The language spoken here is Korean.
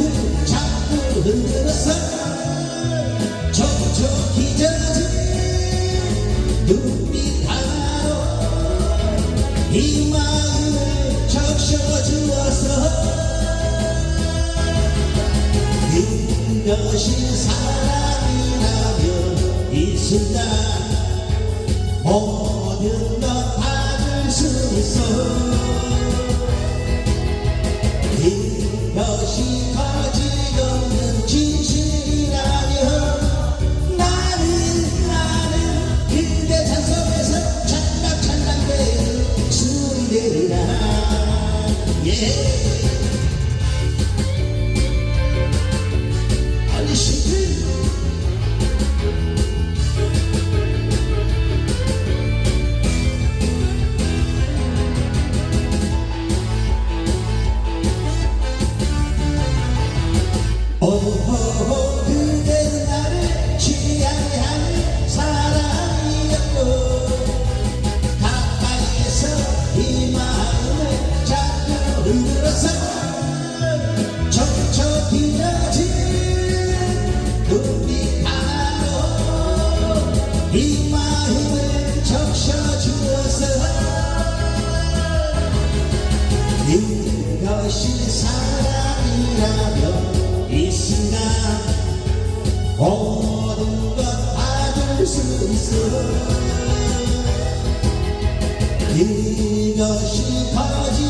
마음을 자꾸 흔들었어 촉촉히 눈빛 하나로 이 마음을 적셔주어서 이것이 사랑이라면 이 순간 모든 것 받을 수 있어 예 아니 신들 오호 이것이 사랑이라면 이 순간 모든 것 받을 수 있어. 이것이 거짓